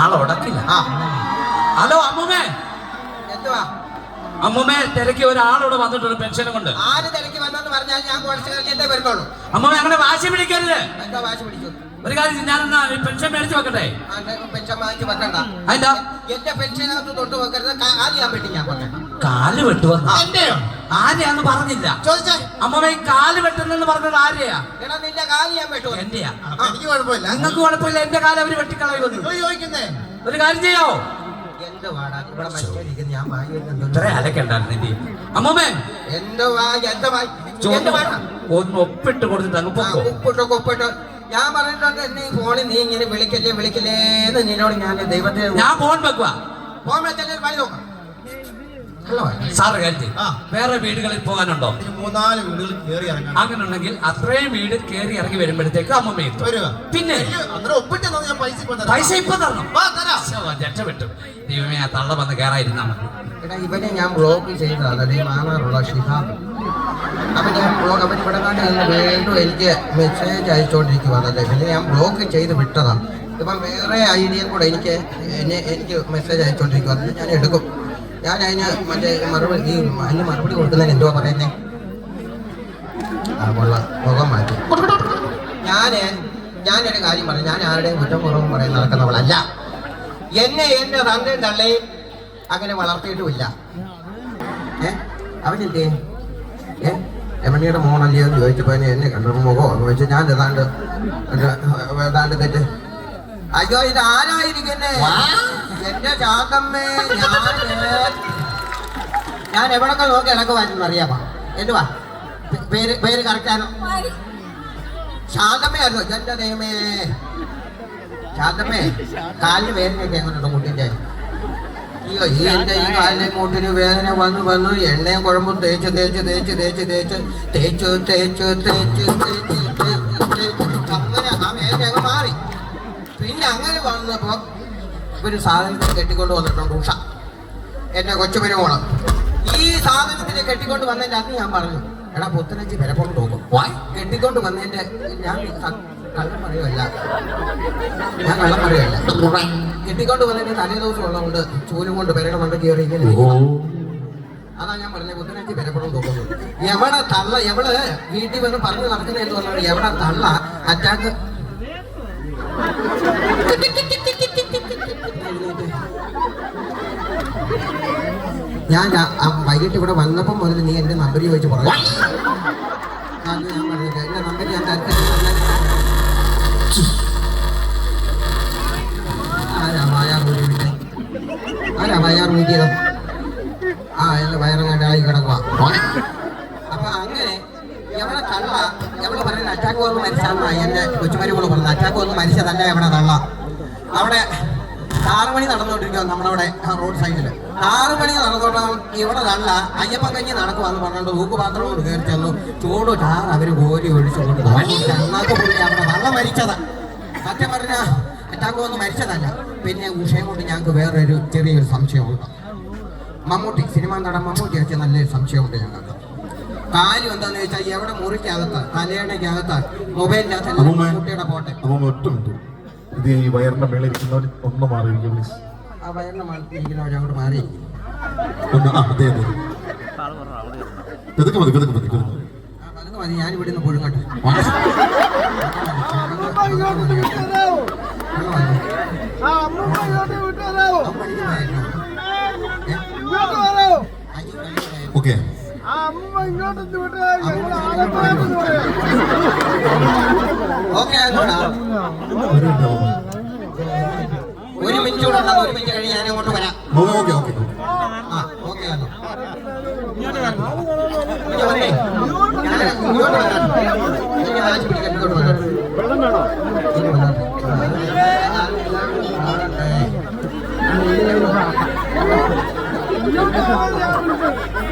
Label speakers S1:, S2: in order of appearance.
S1: ആളെ ഉടക്കില്ല. ഹലോ അമ്മുമേ.
S2: എന്തുവാ?
S1: അമ്മൂമ്മേ തിരക്കി ഒരാളോട് വന്നിട്ടുണ്ട് പെൻഷനും കൊണ്ട്.
S2: ആര് തിരക്കി വന്നെന്ന് പറഞ്ഞാൽ ഞാൻ കുറച്ച് കഴിഞ്ഞിട്ടേ വരുന്നുള്ളൂ.
S1: അമ്മുമേ അങ്ങനെ വാശി പിടിക്കരുത്.
S2: എന്താ വാശി പിടിച്ചു
S1: ഒരു കാര്യം ഞാനെന്നാ ഈ പെൻഷൻ മേടിച്ചു വെക്കട്ടെ?
S2: പെൻഷൻ വാങ്ങിച്ച് വെക്കണ്ട. എന്റെ പെൻഷനകത്ത് തൊട്ട് വെക്കരുത്. ഞാൻ വെട്ടി ഞാൻ
S1: കാൽ വെട്ടു
S2: എന്റെയോ?
S1: ആരെയാന്ന് പറഞ്ഞില്ല.
S2: ചോദിച്ചാ.
S1: അമ്മമ്മ കാൽ വെട്ടുന്നെന്ന് പറഞ്ഞത് ആരെയാ?
S2: എടാ നിന്റെ കാൽ ഞാൻ വെട്ടു
S1: എന്റെയാ?
S2: എനിക്ക് കുഴപ്പമില്ല.
S1: നിങ്ങൾക്ക് കുഴപ്പമില്ല. എന്റെ കാൽ അവർ വെട്ടിക്കളയുന്നു
S2: ചോദിക്കുന്നേ.
S1: ഒരു കാര്യം ചെയ്യോ? അമ്മമ്മേ.
S2: വാടാ?
S1: ഒന്ന് ഒപ്പിട്ട് കൊടുത്തിട്ട് അങ്ങ് ഒപ്പിട്ട്
S2: ഉപ്പിട്ടോ. ഞാൻ പറഞ്ഞിട്ടുണ്ട് എന്നെ ഫോണിൽ നീ ഇങ്ങനെ വിളിക്കല്ലേ വിളിക്കല്ലേ എന്ന് നിന്നോട് ഞാൻ ദൈവത്തെ
S1: ഞാൻ ഫോൺ വെക്കുക
S2: ഫോൺ വെച്ചാൽ പണി നോക്കാം.
S1: സാറ്
S3: ആ.
S1: വേറെ വീടുകളിൽ പോകാനുണ്ടോ?
S3: മൂന്നാൽ വീടുകളിൽ കയറി ഇറങ്ങാം.
S1: അങ്ങനെ ഉണ്ടെങ്കിൽ അത്രയും വീട് കയറി ഇറങ്ങി വരുമ്പോഴത്തേക്ക് അമ്മമ്മ എത്തും. പിന്നെ?
S3: പൈസ ഇപ്പൊ തരാം.
S1: ഇപ്പൊ തരണം. രക്ഷപ്പെട്ടു. ദൈവമേ ആ തള്ള വന്ന് കയറായിരുന്നാ മതി.
S2: എടാ ഇവനെ ഞാൻ ബ്ലോക്ക് ചെയ്തതാണ് ഈ മാറാറുള്ള ഷിഹാബ് അപ്പൊ ഞാൻ ബ്ലോക്ക് അവൻ ഇവിടെ കാണാൻ നിന്ന് വീണ്ടും എനിക്ക് മെസ്സേജ് അയച്ചുകൊണ്ടിരിക്കുവാണല്ലേ പിന്നെ ഞാൻ ബ്ലോക്ക് ചെയ്ത് വിട്ടതാണ് ഇപ്പം വേറെ ഐഡിയ കൂടെ എനിക്ക് എന്നെ എനിക്ക് മെസ്സേജ് അയച്ചുകൊണ്ടിരിക്കുവാണ് ഞാൻ എടുക്കും. ഞാൻ അതിന് മറ്റേ മറുപടി ഈ അതിന് മറുപടി കൊടുക്കുന്നതിന് എന്തുവാ പറയുന്നേ? ആ മുഖം മാറ്റി. ഞാൻ ഞാനൊരു കാര്യം പറയാം. ഞാൻ ആരുടെയും കുറ്റം കുറവും പറയാൻ നടക്കുന്നവളല്ല എന്നെ എന്റെ തന്തയും തള്ളയും അങ്ങനെ വളർത്തിയിട്ടുമില്ല. ഏ? അവനെന്തേ ഏ? രമണിയുടെ മോണല്ലേ എന്ന് ചോദിച്ചപ്പോ എന്നെ കണ്ടു മുഖമോ എന്ന് വെച്ചാൽ ഞാൻ ഏതാണ്ട് ഏതാണ്ട് തെറ്റ്. അയ്യോ ഇത് ആരായിരിക്കുന്നേ? എന്റെ ചാത്തമ്മേ ഞാൻ ഞാൻ എവിടൊക്കെ നോക്കി ഇടക്കുമായിരുന്നു അറിയാമോ? എന്തുവാ? വാ പേര് പേര് കറക്റ്റാണോ ശാന്തമ്മയായിരുന്നു എന്റെ ദൈവമേ. ശാന്തമ്മേ കാലിന് വേദനയൊക്കെ എങ്ങനെയുണ്ടോ കുട്ടിന്റെ അയ്യോ ഈ എന്റെ ഈ കാലിലെ മൂട്ടിന് വേദന വന്ന് വന്നു. എണ്ണയും കുഴമ്പും തേച്ച് തേച്ച് തേച്ച് തേച്ച് തേച്ച്. തേച്ചു തേച്ചു തേച്ച് മാറി. പിന്നെ അങ്ങനെ വന്നപ്പോ ഒരു സാധനത്തിന് കെട്ടിക്കൊണ്ട് വന്നിട്ടുണ്ട് ഉഷ. എന്റെ കൊച്ചുപെരുമോൾ ഈ സാധനത്തിന് കെട്ടിക്കൊണ്ട് വന്നതിന്റെ അന്ന് ഞാൻ പറഞ്ഞു എടാ പുത്തനഞ്ചി വിലക്കൊണ്ട് പോകും കെട്ടിക്കൊണ്ട് വന്നതിന്റെ ഞാൻ കള്ളം പറയുമല്ല ഞാൻ കള്ളം പറയുമല്ല കിട്ടിക്കൊണ്ട് വന്നിട്ട് തലേ ദിവസം ഉള്ളതുകൊണ്ട് ചൂലും കൊണ്ട് പെരയുടെ മണ്ട കയറി. അതാ ഞാൻ പറഞ്ഞ ബുധനാഴ്ച പെരപ്പെടാൻ തോന്നുന്നു എവിടെ തള്ള എവൾ വീട്ടിൽ വന്ന് പറഞ്ഞു നടക്കുന്നതെന്ന് പറഞ്ഞാൽ എവിടെ തള്ള അറ്റാക്ക്. ഞാൻ വൈകിട്ട് ഇവിടെ വന്നപ്പം മുതൽ നീ എന്റെ നമ്പർ ചോദിച്ചു പറഞ്ഞു ഞാൻ പറഞ്ഞില്ല. എന്റെ നമ്പർ ഞാൻ തരട്ടെ ആരാ വയർ ഊരിയിട്ട് ആരാ വയർ ഊരിയത് ആ എന്റെ വയറങ്ങാണ്ടായി കിടക്കുക അപ്പൊ അങ്ങനെ എവിടെ തള്ള? എവിടെ പറയുന്ന അറ്റാക്ക് വന്ന് മരിച്ചാന്നാ? എന്റെ കൊച്ചുമരുകൾ പറഞ്ഞു അറ്റാക്ക് വന്ന് മരിച്ചതല്ല എവിടെ തള്ള? അവിടെ ആറുമണി നടന്നുകൊണ്ടിരിക്കുക നമ്മളവിടെ റോഡ് സൈഡിൽ ആറുമണി നടന്നോണ്ടാവും ഇവിടെ തള്ള അയ്യപ്പ കഞ്ഞി നടക്കുവാന്ന് പറഞ്ഞുകൊണ്ട് പാത്രം കൊണ്ട് കയറി ചെന്നു. ചൂട് ചാറ് അവർ കോരി ഒഴിച്ചുകൊണ്ട് അന്നത്തെ പുള്ളി അവിടെ തള്ള മരിച്ചതാ. സത്യം പറഞ്ഞ അറ്റാക്ക് വന്ന് മരിച്ചതല്ല. പിന്നെ ഉഷയം കൊണ്ട് ഞങ്ങൾക്ക് വേറൊരു ചെറിയൊരു സംശയമുണ്ട്. മമ്മൂട്ടി സിനിമ നടൻ മമ്മൂട്ടി വെച്ച നല്ലൊരു സംശയമുണ്ട് ഞങ്ങൾക്ക്. കാര്യം എന്താന്ന് വെച്ചാൽ എവിടെ മുറിക്കകത്ത്? തലയണയ്ക്കകത്ത്. മൊബൈലിനകത്ത്
S3: അമ്മൂമ്മ.
S2: പോട്ടെ.
S3: അപ്പൊ ഒറ്റ മിനിറ്റ്. ഇത് ഈ വയറിന്റെ മേളിൽ ഇരിക്കുന്നവർ ഒന്ന് മാറിയിരിക്കും പ്ലീസ്
S2: ആ വയറിന്റെ മണത്തിരിക്കുന്നവരെ അങ്ങോട്ട് മാറി
S3: ഒന്ന് ആ അതെ അതെ. പെതുക്കെ മതി പെതുക്കെ മതി പെതുക്കെ മതി.
S2: ഞാൻ ഇവിടെ നിന്ന് പുഴുങ്ങട്ടെ.
S3: ഓക്കെ.
S2: ഓക്കെ
S3: ഒരു മിനിറ്റ്
S2: കൂടെ ഒരു മിനിറ്റ് കഴിഞ്ഞ് ഞാൻ അങ്ങോട്ട് വരാം.
S3: ഓക്കെ ഓക്കെ
S2: ആ ഓക്കെ വന്നേ ഇങ്ങോട്ട് വരാം ആശി പിടിക്കാൻ ഇങ്ങോട്ട് വരാം. ഇനി വരാം.
S4: ഇങ്ങോട്ട്